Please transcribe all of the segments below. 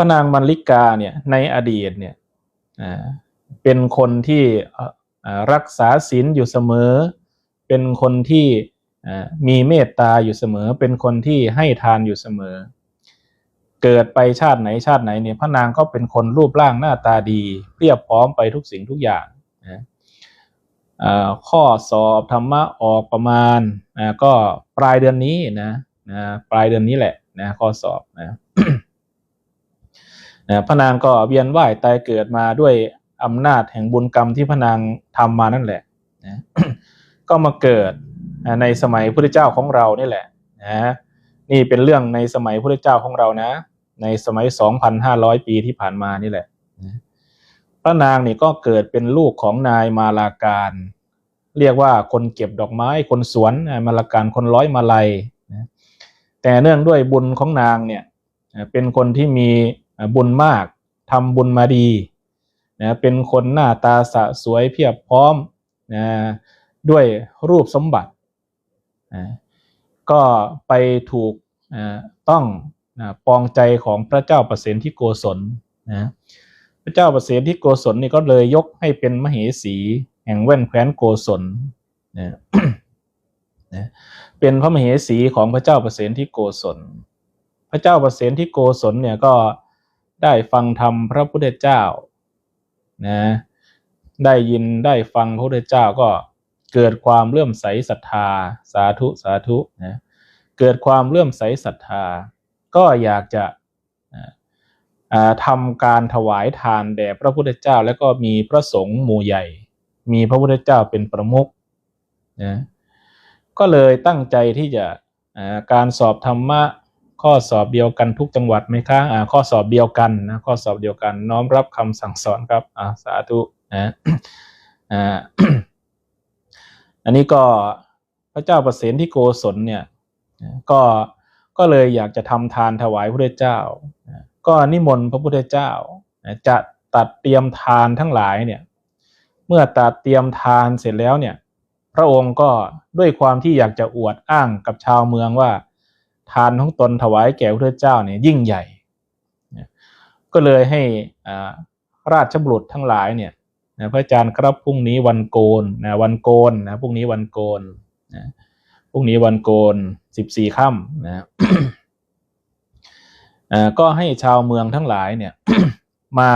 ระนางมันลิกาเนี่ยในอดีตเนี่ยเป็นคนที่รักษาศีลอยู่เสมอ เป็นคนที่มีเมตตาอยู่เสมอ เป็นคนที่ให้ทานอยู่เสมอ เกิดไปชาติไหนชาติไหนเนี่ยพระนางก็เป็นคนรูปร่างหน้าตาดีเพียบพร้อมไปทุกสิ่งทุกอย่างนะข้อสอบธรรมะออกประมาณก็ปลายเดือนนี้นะนะปลายเดือนนี้แหละนะข้อสอบนะ นะพระนางก็เวียนว่ายตายเกิดมาด้วยอำนาจแห่งบุญกรรมที่พระนางทำมานั่นแหละนะก็มาเกิดในสมัยพุทธเจ้าของเรานี่แหละนะนี่เป็นเรื่องในสมัยพุทธเจ้าของเรานะ ในสมัย 2,500 ปีที่ผ่านมานี่แหละพระนางนี่ก็เกิดเป็นลูกของนายมาลาการ เรียกว่าคนเก็บดอกไม้คนสวนมาลาการคนร้อยมาลัยแต่เนื่องด้วยบุญของนางเนี่ยเป็นคนที่มี บุญมากทำบุญมาดีนะเป็นคนหน้าตาสะสวยเพียบพร้อมนะด้วยรูปสมบัตินะก็ไปถูกอ่าต้องอ่าปองใจของพระเจ้าประเสนที่โกศลนะพระเจ้าประเสนที่โกศลนี่ก็เลยยกให้เป็นมเหสีแห่งแว่นแคว้นโกศลนะนะเป็นพระมเหสีของพระเจ้าประเสนที่โกศล พระเจ้าประเสนที่โกศลเนี่ยก็ ได้ฟังธรรมพระพุทธเจ้านะได้ยินได้ฟังพระพุทธเจ้าก็เกิดความเลื่อมใสศรัทธา สาธุสาธุนะเกิดความเลื่อมใสศรัทธา ก็อยากจะอ่าอ่าทำการถวายทานแด่พระพุทธเจ้า แล้วก็มีพระสงฆ์หมู่ใหญ่ มีพระพุทธเจ้าเป็นประมุขนะก็เลยตั้งใจที่จะการสอบธรรมะ ข้อสอบเดียวกันทุกจังหวัดไหมคะอ่าข้อสอบเดียวกันนะข้อสอบเดียวกัน น้อมรับคำสั่งสอนครับอ่าสาธุนะอ่าอันนี้ก็พระเจ้าประสนที่โกศลเนี่ยก็ก็เลยอยากจะทำทานถวายพระเจ้า ก็นิมนต์พระพุทธเจ้า จะตัดเตรียมทานทั้งหลายเนี่ยเมื่อตัดเตรียมทานเสร็จแล้วเนี่ยพระองค์ก็ด้วยความที่อยากจะอวดอ้างกับชาวเมืองว่า ทานของตนถวายแก่พระเจ้าเนี่ยยิ่งใหญ่ ก็เลยให้ราชบุรุษทั้งหลายเนี่ยพระอาจารย์ครับพรุ่งนี้วันโกนนะวันโกนนะพรุ่งนี้วันโกนนะพรุ่งนี้วันโกนสิบสี่ค่ำนะก็ให้ชาวเมืองทั้งหลายเนี่ยมา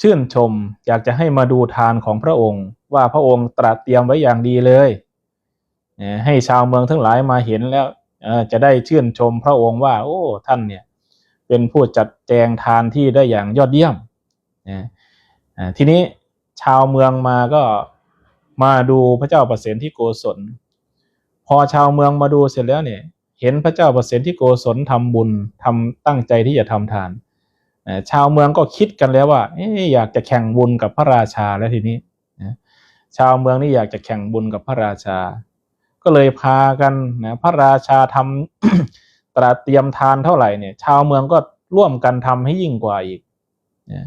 ชื่นชม อยากจะให้มาดูทานของพระองค์ ว่าพระองค์ตรัสเตรียมไว้อย่างดีเลย ให้ชาวเมืองทั้งหลายมาเห็นแล้ว จะได้ชื่นชมพระองค์ว่า โอ้ท่านเนี่ยเป็นผู้จัดแจงทานที่ได้อย่างยอดเยี่ยมนะทีนี้ชาวเมืองมาก็มาดูพระเจ้าประเสนที่โกศล พอชาวเมืองมาดูเสร็จแล้วเนี่ย เห็นพระเจ้าประเสนที่โกศลทำบุญทำตั้งใจที่จะทำทานชาวเมืองก็คิดกันแล้วว่าออยากจะแข่งบุญกับพระราชาแล้วทีนี้ชาวเมืองนี่อยากจะแข่งบุญกับพระราชา ก็เลยพากันนะพระราชาทำตราเตรียมทานเท่าไหร่เนี่ย ชาวเมืองก็ร่วมกันทำให้ยิ่งกว่าอีกนะ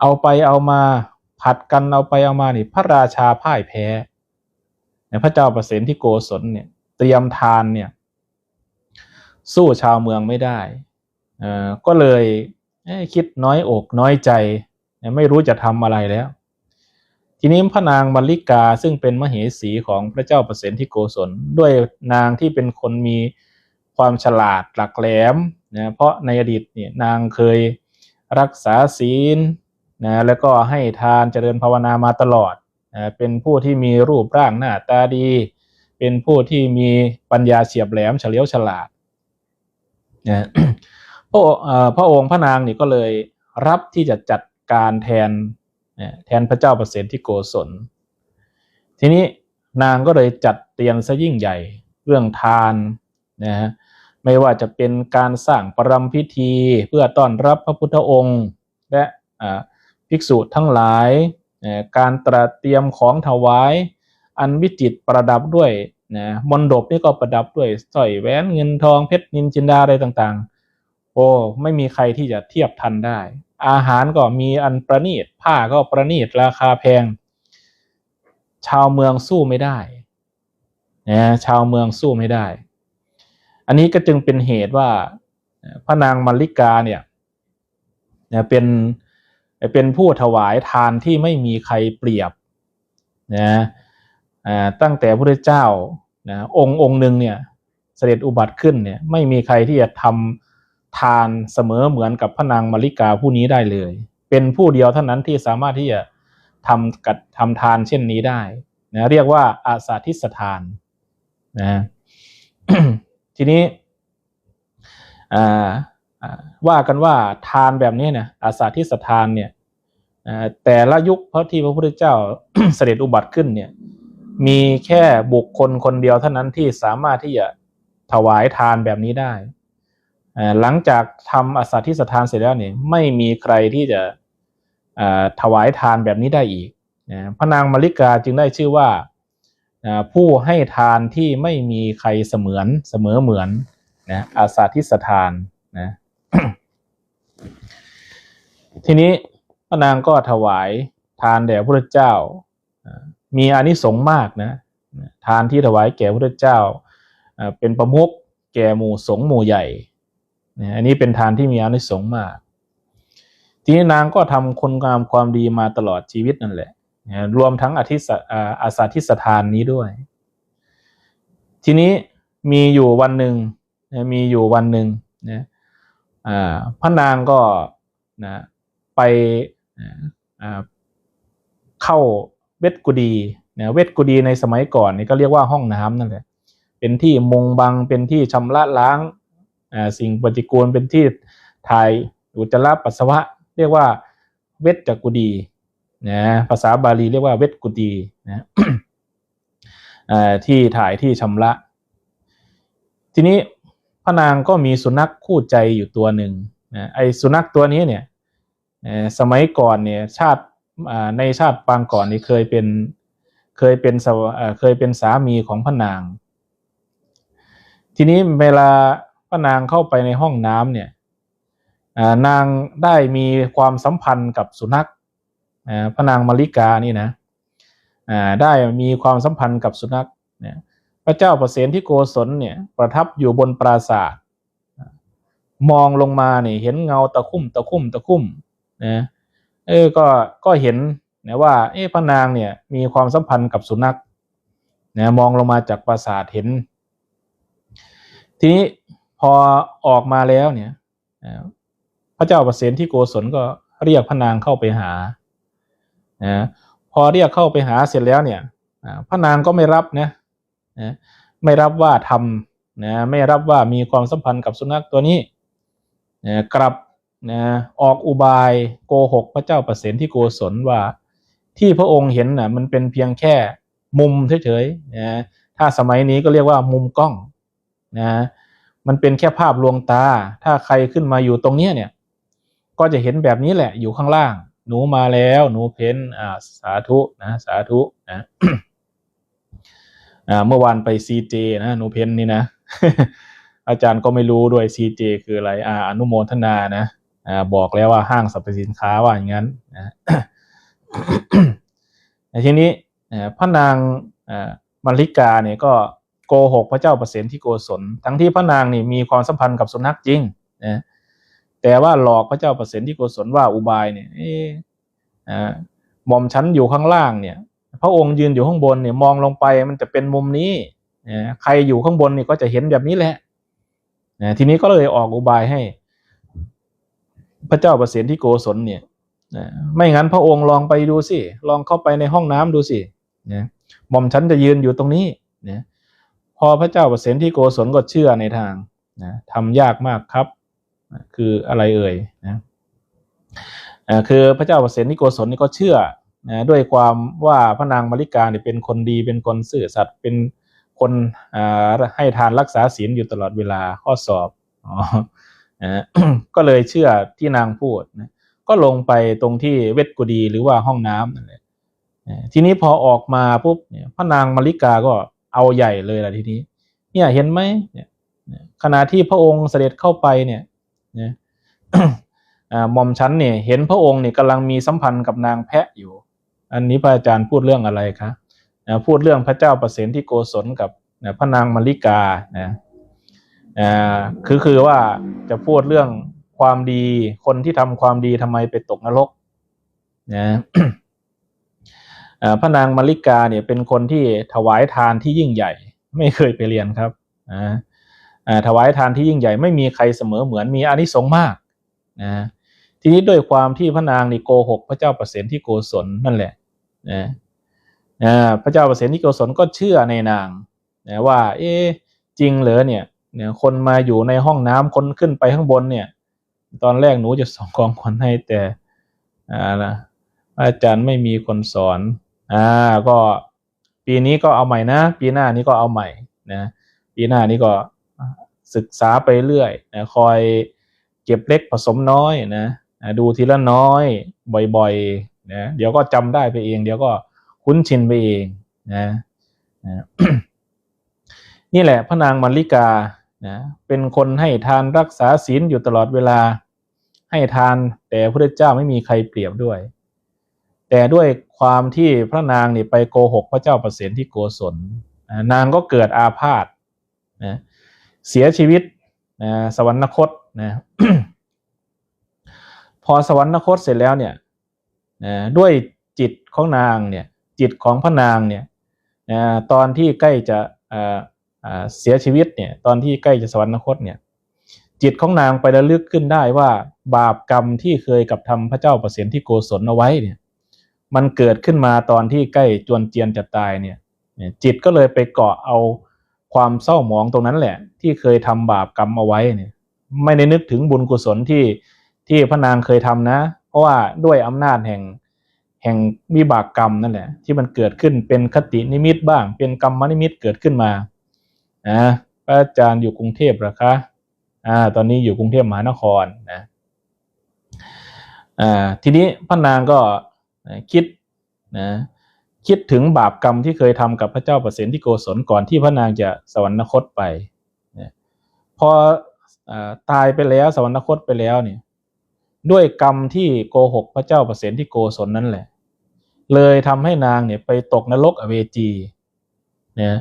เอาไปเอามาผัดกันเอาไปเอามานี่พระราชาพ่ายแพ้นี่ยพระเจ้าประเสนที่โกศลเนี่ย เตรียมทานเนี่ย สู้ชาวเมืองไม่ได้เออก็เลยเคิดน้อยอกน้อยใจ ไม่รู้จะทำอะไรแล้ว ทีนี้พระนางมัลลิกาซึ่งเป็นมเหสีของพระเจ้าประเสนที่โกศลด้วยนางที่เป็นคนมีความฉลาดหลักแหลมนะเพราะในอดีตเนี่ยนางเคยรักษาศีลนะแล้วก็ให้ทานเจริญภาวนามาตลอดนะเป็นผู้ที่มีรูปร่างหน้าตาดี เป็นผู้ที่มีปัญญาเฉียบแหลมเฉลียวฉลาดนะพระเอ่อพระองค์พระนางนี่ก็เลยรับที่จะจัดการแทน แทนพระเจ้าประเสนที่โกศล ทีนี้นางก็เลยจัดเตรียมซะยิ่งใหญ่เรื่องทานนะฮะไม่ว่าจะเป็นการสร้างประรำพิธีเพื่อต้อนรับพระพุทธองค์ และภิกษุทั้งหลาย การตระเตรียมของถวาย อันวิจิตรประดับด้วยนะมณฑปนี่ก็ประดับด้วยสร้อยแหวนเงินทองเพชรนินจินดาอะไรต่างๆ โอ้ไม่มีใครที่จะเทียบทันได้ อาหารก็มีอันประณีตผ้าก็ประณีตราคาแพง ชาวเมืองสู้ไม่ได้นะชาวเมืองสู้ไม่ได้ อันนี้ก็จึงเป็นเหตุว่าพระนางมัลลิกาเนี่ยนะเป็นเป็นผู้ถวายทานที่ไม่มีใครเปรียบนะตั้งแต่พระเจ้านะองค์องค์หนึ่งเนี่ยเสด็จอุบัติขึ้นเนี่ยไม่มีใครที่จะทำ ทานเสมอเหมือนกับพระนางมาริกาผู้นี้ได้เลย เป็นผู้เดียวเท่านั้นที่สามารถที่จะทำกัดทำทานเช่นนี้ได้นะเรียกว่าอาสาทิสทานนะทีนี้ว่ากันว่าทานแบบนี้เนี่ยอาสาทิสทานเนี่ยแต่ละยุคพระที่พระพุทธเจ้าเสด็จอุบัติขึ้นเนี่ยมีแค่บุคคลคนเดียวเท่านั้นที่สามารถที่จะถวายทานแบบนี้ได้ หลังจากทำอาสาทิสทานเสร็จแล้วเนี่ยไม่มีใครที่จะถวายทานแบบนี้ได้อีกพระนางมาริกาจึงได้ชื่อว่าผู้ให้ทานที่ไม่มีใครเสมือนเสมอเหมือนนะอาสาทิสทานนะทีนี้พระนางก็ถวายทานแด่พระเจ้า มีอานิสงส์มากนะทานที่ถวายแก่พระเจ้าอ่าเป็นประมุขแก่หมู่สงฆ์หมู่ใหญ่ นะอันนี้เป็นทานที่มีอานิสงส์มาก ทีนี้นางก็ทำคุณงามความดีมาตลอดชีวิตนั่นแหละนะรวมทั้งอธิสอาอาสาทิสทานนี้ด้วย ทีนี้มีอยู่วันหนึ่งนะมีอยู่วันหนึ่งนะพระนางก็นะไปเข้าเวทกุดีนะเวทกุดีในสมัยก่อนนี่ก็เรียกว่าห้องน้ำนั่นแหละ เป็นที่มุงบังเป็นที่ชำระล้าง สิ่งปฏิกูลเป็นที่ถ่ายอุจจาระปัสสาวะ เรียกว่าเวทจักุดีนะภาษาบาลีเรียกว่าเวทกุดีนะอ่าที่ถ่ายที่ชำระ ทีนี้พระนางก็มีสุนัขคู่ใจอยู่ตัวหนึ่งนะไอสุนัขตัวนี้เนี่ยสมัยก่อนเนี่ยชาติในชาติปางก่อนนี่เคยเป็นเคยเป็นเคยเป็นสามีของพระนาง ทีนี้เวลา พระนางเข้าไปในห้องน้ำเนี่ยนางได้มีความสัมพันธ์กับสุนัขพระนางมาริกานี่นะได้มีความสัมพันธ์กับสุนัขเนี่ยพระเจ้าประเสนที่โกศลเนี่ยประทับอยู่บนปราศาสาทมองลงมาเนี่ยเห็นเงาตะคุ่มตะคุ่มตะคุ่มนะเออก็ก็เห็นนะว่าเอ๊ะพระนางเนี่ยมีความสัมพันธ์กับสุนัขนะมองลงมาจากปราสาทเห็น ทีนี้ พอออกมาแล้วเนี่ยพระเจ้าประเสนที่โกศลก็เรียกพระนางเข้าไปหานะพอเรียกเข้าไปหาเสร็จแล้วเนี่ยพระนางก็ไม่รับนะนะไม่รับว่าทำนะไม่รับว่ามีความสัมพันธ์กับสุนัขตัวนี้นะกลับนะออกอุบายโกหกพระเจ้าประเสนที่โกศลว่าที่พระองค์เห็นน่ะมันเป็นเพียงแค่มุมเฉยๆนะถ้าสมัยนี้ก็เรียกว่ามุมกล้องนะ มันเป็นแค่ภาพลวงตา ถ้าใครขึ้นมาอยู่ตรงเนี้ยเนี่ย ก็จะเห็นแบบนี้แหละอยู่ข้างล่าง หนูมาแล้ว หนูเพ้นอ่าสาธุนะสาธุนะอ่าเมื่อวานไปซีเจนะหนูเพ้นนี่นะอาจารย์ก็ไม่รู้ด้วยซีเจคืออะไรอ่าอนุโมทนานะอ่าบอกแล้วว่าห้างสรรพสินค้าว่าอย่างนั้นนะในทีนี้พระนางมาริกาเนี่ยก็ โกหกพระเจ้าประเสนที่โกศลทั้งที่พระนางนี่มีความสัมพันธ์กับสุนัขจริงนะแต่ว่าหลอกพระเจ้าประเสนที่โกศลว่าอุบายเนี่ยเอ๊ะหม่อมฉันอยู่ข้างล่างเนี่ย พระองค์ยืนอยู่ข้างบนเนี่ยมองลงไปมันจะเป็นมุมนี้นะใครอยู่ข้างบนนี่ก็จะเห็นแบบนี้แหละนะทีนี้ก็เลยออกอุบายให้ พระเจ้าประเสนที่โกศลเนี่ยนะไม่งั้นพระองค์ลองไปดูสิ ลองเข้าไปในห้องน้ำดูสินะหม่อมฉันจะยืนอยู่ตรงนี้นะ พอพระเจ้าประเสนที่โกศลก็เชื่อในทางนะทำยากมากครับนะคืออะไรเอ่ยนะอ่าคือพระเจ้าประเสนที่โกศลนี่ก็เชื่อนะด้วยความว่าพระนางมาริกาเนี่ยเป็นคนดีเป็นคนซื่อสัตย์เป็นคนให้ทานรักษาศีลอยู่ตลอดเวลาข้อสอบอ๋อนะก็เลยเชื่อที่นางพูดนะก็ลงไปตรงที่เวทกุดีหรือว่าห้องน้ำนั่นแหละทีนี้พอออกมาปุ๊บเนี่ยพระนางมาริกาก็ เอาใหญ่เลยล่ะทีนี้ เนี่ยเห็นไหมเนี่ยขณะที่พระองค์เสด็จเข้าไปเนี่ยนะอ่าหม่อมฉันเนี่ย เห็นพระองค์เนี่ยกำลังมีสัมพันธ์กับนางแพะอยู่ อันนี้พระอาจารย์พูดเรื่องอะไรคะพูดเรื่องพระเจ้าประสนที่โกศลกับพระนางมาริกานะคือคือว่าจะพูดเรื่องความดีคนที่ทำความดีทำไมไปตกนรกนะอ่า พระนางมาริกาเนี่ยเป็นคนที่ถวายทานที่ยิ่งใหญ่ ไม่เคยไปเรียนครับอ่าถวายทานที่ยิ่งใหญ่ไม่มีใครเสมอเหมือนมีอานิสงส์มากนะทีนี้ด้วยความที่พระนางนี่โกหกพระเจ้าประเสนที่โกศลนั่นแหละนะอ่าพระเจ้าประเสนที่โกศลก็เชื่อในนางนะว่า เอ๊จริงเหรอเนี่ยเนี่ยคนมาอยู่ในห้องน้ำคนขึ้นไปข้างบนเนี่ย ตอนแรกหนูจะส่งของขวัญให้แต่อ่านะอาจารย์ไม่มีคนสอน อ่าก็ปีนี้ก็เอาใหม่นะ ปีหน้านี้ก็เอาใหม่นะปีหน้านี้ก็ศึกษาไปเรื่อยนะคอยเก็บเล็กผสมน้อยนะดูทีละน้อยบ่อยๆนะเดี๋ยวก็จำได้ไปเอง เดี๋ยวก็คุ้นชินไปเองนะนะนี่แหละพระนางมัลลิกานะเป็นคนให้ทานรักษาศีลอยู่ตลอดเวลา ให้ทานแต่พระเจ้าไม่มีใครเปรียบด้วย แต่ด้วยความที่พระนางนี่ไปโกหกพระเจ้าประเสนที่โกศลนางก็เกิดอาพาธนะเสียชีวิตนะสวรรคตนะพอสวรรคตเสร็จแล้วเนี่ยนะด้วยจิตของนางเนี่ยจิตของพระนางเนี่ยนะตอนที่ใกล้จะเสียชีวิตเนี่ยตอนที่ใกล้จะสวรรคตเนี่ยจิตของนางไประลึกขึ้นได้ว่า บาปกรรมที่เคยกับทำพระเจ้าประเสนที่โกศลเอาไว้เนี่ย มันเกิดขึ้นมาตอนที่ใกล้จวนเจียนจะตายเนี่ย จิตก็เลยไปเกาะเอาความเศร้าหมองตรงนั้นแหละ ที่เคยทำบาปกรรมเอาไว้เนี่ย ไม่ได้นึกถึงบุญกุศลที่ที่พระนางเคยทำนะ เพราะว่าด้วยอำนาจแห่งแห่งวิบากกรรมนั่นแหละ ที่มันเกิดขึ้นเป็นคตินิมิตบ้าง เป็นกรรมนิมิตเกิดขึ้นมานะพระอาจารย์อยู่กรุงเทพหรอคะอ่าตอนนี้อยู่กรุงเทพมหานครนะอ่าทีนี้พระนางก็ นะคิดนะคิดถึงบาปกรรมที่เคยทำกับพระเจ้าประเสนที่โกศลก่อนที่พระนางจะสวรรคตไปนะพออตายไปแล้วสวรรคตไปแล้วเนี่ยด้วยกรรมที่โกหกพระเจ้าประเสนที่โกศลนั่นแหละ เลยทำให้นางเนี่ยไปตกนรกอเวจีนะ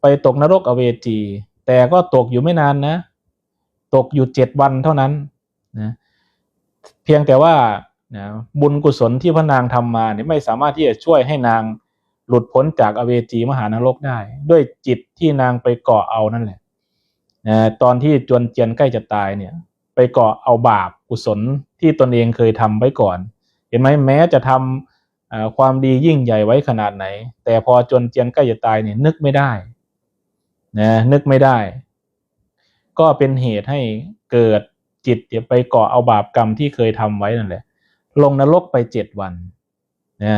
ไปตกนรกอเวจี แต่ก็ตกอยู่ไม่นานนะ ตกอยู่เจ็ดวันเท่านั้นนะเพียงแต่ว่า นะบุญกุศลที่พระนางทำมาเนี่ยไม่สามารถที่จะช่วยให้นางหลุดพ้นจากอเวจีมหานรกได้ ด้วยจิตที่นางไปเกาะเอานั่นแหละนะตอนที่จวนเจียนใกล้จะตายเนี่ยไปเกาะเอาบาปกุศลที่ตนเองเคยทำไว้ก่อน เห็นไหมแม้จะทำอ่าความดียิ่งใหญ่ไว้ขนาดไหน แต่พอจนเจียนใกล้จะตายเนี่ยนึกไม่ได้นะนึกไม่ได้ ก็เป็นเหตุให้เกิดจิตไปเกาะเอาบาปกรรมที่เคยทำไว้นั่นแหละ ลงนรกไปเจ็ดวันนะ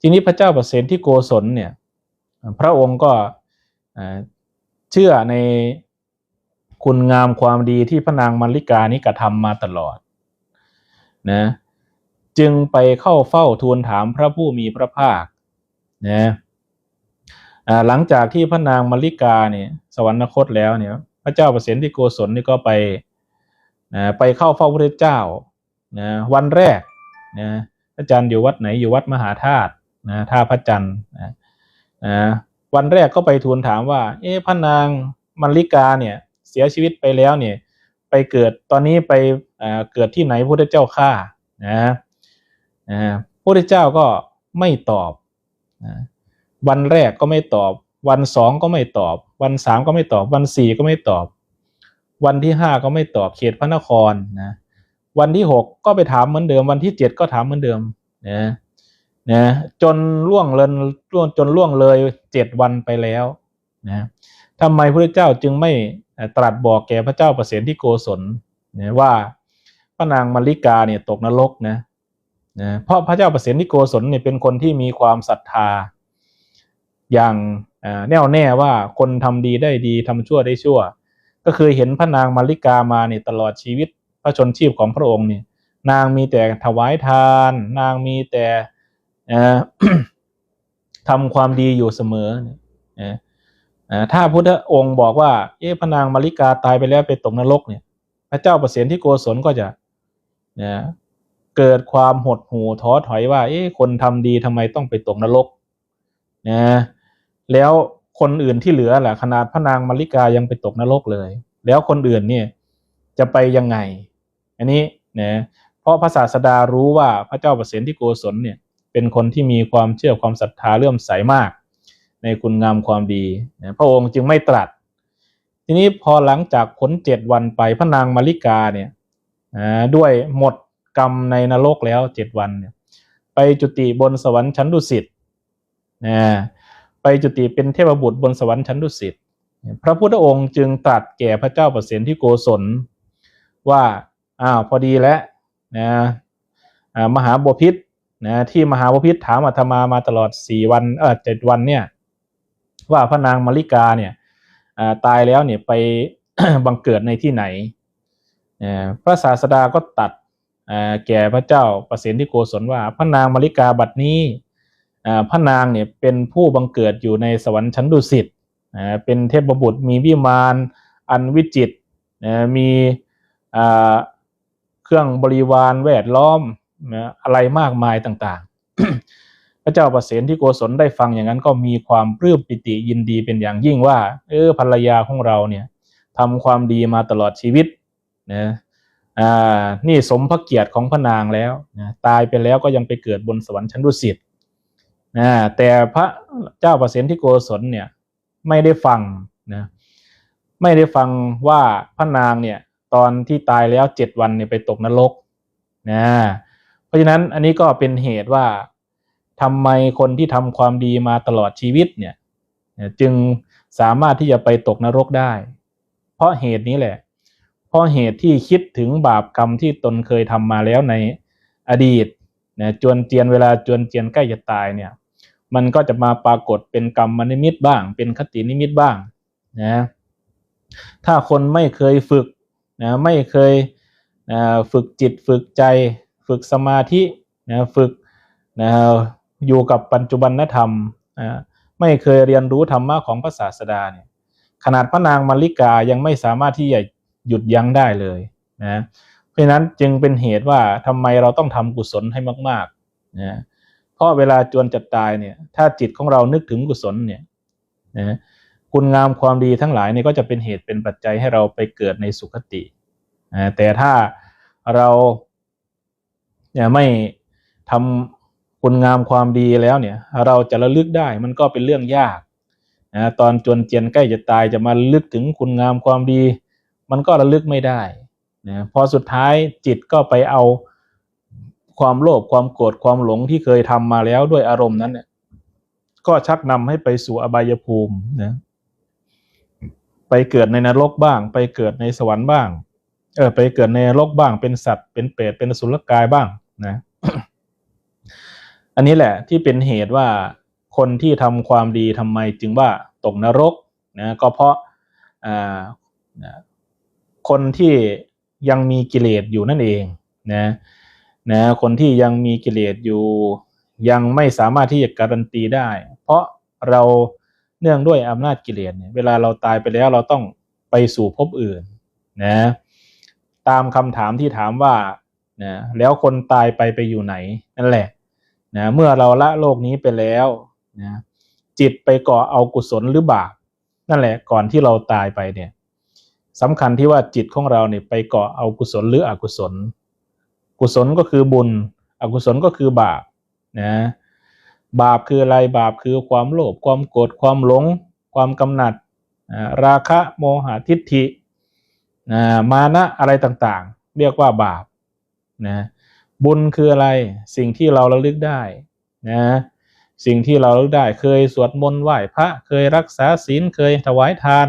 ทีนี้พระเจ้าประเสนที่โกศลเนี่ย พระองค์ก็เชื่อในคุณงามความดีที่พระนางมัลลิกานี้กระทำมาตลอดนะจึงไปเข้าเฝ้าทูลถามพระผู้มีพระภาคนะหลังจากที่พระนางมัลลิกาเนี่ยสวรรคตแล้วเนี่ย พระเจ้าประเสนที่โกศลนี่ก็ไปไปเข้าเฝ้าพระเจ้า นะวันแรกนะพระจันทร์อยู่วัดไหนอยู่วัดมหาธาตุนะท่าพระจันทร์นะนะวันแรกก็ไปทูลถามว่า เอ๊ะพระนางมัลลิกาเนี่ยเสียชีวิตไปแล้วเนี่ยไปเกิดตอนนี้ไปเกิดที่ไหนพระเจ้าข้านะนะพระเจ้าก็ไม่ตอบนะวันแรกก็ไม่ตอบ วันสองก็ไม่ตอบ วันสามก็ไม่ตอบ วันสี่ก็ไม่ตอบ วันที่ห้าก็ไม่ตอบเขตพระนครนะ วันที่หกก็ไปถามเหมือนเดิม วันที่เจ็ดก็ถามเหมือนเดิมนะนะจนล่วงเลยล่วงจนล่วงเลยเจ็ดวันไปแล้วนะทำไมพระเจ้าจึงไม่ตรัสบอกแก่พระเจ้าประเสนที่โกศลนะว่าพระนางมาริกาเนี่ยตกนรกนะนะเพราะพระเจ้าประเสนที่โกศลเนี่ยเป็นคนที่มีความศรัทธา อย่างแน่วแน่ว่าคนทำดีได้ดีทำชั่วได้ชั่ว ก็คือเห็นพระนางมาริกามาเนี่ยตลอดชีวิต ระชนชีพของพระองค์เนี่ยนางมีแต่ถวายทาน นางมีแต่ทำความดีอยู่เสมอเนี่ยถ้าพุทธองค์บอกว่า เอ๊ะพระนางมาริกาตายไปแล้วไปตกนรกเนี่ย พระเจ้าประเสนที่โกศลก็จะนะเกิดความหดหู่ท้อถอยว่า เอ๊ะคนทำดีทำไมต้องไปตกนรกนะแล้วคนอื่นที่เหลือแหละขนาดพระนางมาริกายังไปตกนรกเลย แล้วคนอื่นเนี่ยจะไปยังไง อันนี้นะเพราะพระศาสดารู้ว่าพระเจ้าประสิทธิโกศลเนี่ยเป็นคนที่มีความเชื่อความศรัทธาเลื่อมใสมาก ในคุณงามความดีนะพระองค์จึงไม่ตรัส ทีนี้พอหลังจากพ้นเจ็ดวันไปพระนางมาริกาเนี่ยอ่าด้วยหมดกรรมในนรกแล้วเจ็ดวันเนี่ยไปจุติบนสวรรค์ชั้นดุสิตนะไปจุติเป็นเทพบุตรบนสวรรค์ชั้นดุสิตพระพุทธองค์จึงตรัสแก่พระเจ้าประสิทธิโกศลว่า อ้าวพอดีแล้วนะมหาบพิษนะที่มหาบพิษถามอาตมามาตลอดสี่วันเออเจ็ดวันเนี่ยว่าพระนางมาริกาเนี่ยตายแล้วเนี่ยไปบังเกิดในที่ไหนพระศาสดาก็ตัดแก่พระเจ้าประสิทธิโกศลว่า พระนางมาริกาบัดนี้พระนางเนี่ยเป็นผู้บังเกิดอยู่ในสวรรค์ชั้นดุสิตเป็นเทพบุตรมีวิมานอันวิจิตมี เครื่องบริวารแวดล้อมนะอะไรมากมายต่างๆ พระเจ้าประเสนที่โกศลได้ฟังอย่างนั้นก็มีความปลื้มปิติยินดีเป็นอย่างยิ่งว่า เออภรรยาของเราเนี่ยทำความดีมาตลอดชีวิตนะอ่านี่สมพระเกียรติของพระนางแล้วนะตายไปแล้วก็ยังไปเกิดบนสวรรค์ชั้นดุสิตนะแต่พระเจ้าประเสนที่โกศลเนี่ยไม่ได้ฟังนะไม่ได้ฟังว่าพระนางเนี่ย ตอนที่ตายแล้วเจ็ดวันเนี่ยไปตกนรกนะเพราะฉะนั้นอันนี้ก็เป็นเหตุว่าทำไมคนที่ทำความดีมาตลอดชีวิตเนี่ยจึงสามารถที่จะไปตกนรกได้ เพราะเหตุนี้แหละ เพราะเหตุที่คิดถึงบาปกรรมที่ตนเคยทำมาแล้วในอดีตนะจวนเจียนเวลาจวนเจียนใกล้จะตายเนี่ย มันก็จะมาปรากฏเป็นกรรมนิมิตบ้าง เป็นคตินิมิตบ้างนะถ้าคนไม่เคยฝึก นะไม่เคยนะฝึกจิตฝึกใจ ฝึกสมาธินะฝึกนะอยู่กับปัจจุบันธรรมนะไม่เคยเรียนรู้ธรรมะของพระศาสดาเนี่ยขนาดพระนางมาริกายังไม่สามารถที่จะหยุดยั้งได้เลยนะเพราะนั้นจึงเป็นเหตุว่าทำไมเราต้องทำกุศลให้มากๆนะเพราะเวลาจวนจะตายเนี่ยถ้าจิตของเรานึกถึงกุศลเนี่ยนะ คุณงามความดีทั้งหลายเนี่ยก็จะเป็นเหตุเป็นปัจจัยให้เราไปเกิดในสุคติ แต่ถ้าเราเนี่ยไม่ทำคุณงามความดีแล้วเนี่ย เราจะระลึกได้มันก็เป็นเรื่องยากนะตอนจวนเจียนใกล้จะตายจะมาลึกถึงคุณงามความดี มันก็ระลึกไม่ได้นะพอสุดท้ายจิตก็ไปเอาความโลภความโกรธความหลงที่เคยทำมาแล้วด้วยอารมณ์นั้นเนี่ยก็ชักนำให้ไปสู่อบายภูมินะ ไปเกิดในนรกบ้าง ไปเกิดในสวรรค์บ้าง เออ ไปเกิดในนรกบ้าง เป็นสัตว์ เป็นเปรต เป็นสุรกายบ้างนะ อันนี้แหละที่เป็นเหตุว่าคนที่ทำความดีทำไมจึงว่าตกนรกนะก็เพราะอ่าคนที่ยังมีกิเลสอยู่นั่นเองนะนะคนที่ยังมีกิเลสอยู่ยังไม่สามารถที่จะการันตีได้ เพราะเรา เนื่องด้วยอำนาจกิเลสเนี่ยเวลาเราตายไปแล้วเราต้องไปสู่ภพอื่นนะตามคำถามที่ถามว่านะแล้วคนตายไปไปอยู่ไหนนั่นแหละนะเมื่อเราละโลกนี้ไปแล้วนะจิตไปก่อเอากุศลหรือบาปนั่นแหละก่อนที่เราตายไปเนี่ยสำคัญที่ว่าจิตของเราเนี่ยไปก่อเอากุศลหรืออกุศล กุศลก็คือบุญ อกุศลก็คือบาปนะ บาปคืออะไรบาปคือความโลภความโกรธความหลง ความกำหนัดราคะโมหะทิฏฐิมานะอะไรต่างๆ เรียกว่าบาปนะบุญคืออะไรสิ่งที่เราระลึกได้นะสิ่งที่เราระลึกได้เคยสวดมนต์ไหว้พระเคยรักษาศีลเคยถวายทาน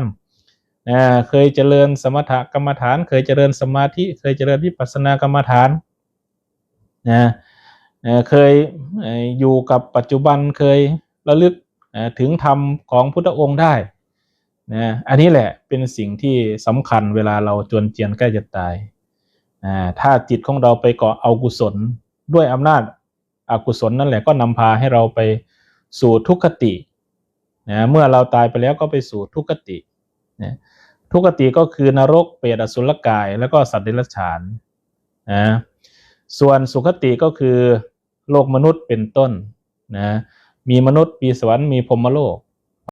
นะเคยเจริญสมถกรรมฐาน เคยเจริญสมาธิ เคยเจริญวิปัสสนากรรมฐานนะ เคยอยู่กับปัจจุบันเคยระลึกถึงธรรมของพุทธองค์ได้นะอันนี้แหละเป็นสิ่งที่สำคัญเวลาเราจวนเจียนใกล้จะตายถ้าจิตของเราไปเกาะเอากุศล ด้วยอำนาจอากุศลนั่นแหละก็นำพาให้เราไปสู่ทุกขตินะเมื่อเราตายไปแล้วก็ไปสู่ทุกขตินะทุกขติก็คือนรกเปรตอสุรกาย แล้วก็สัตว์เดรัจฉานนะส่วนสุขติก็คือ โลกมนุษย์เป็นต้นนะมีมนุษย์ มีสวรรค์มีพรมโลก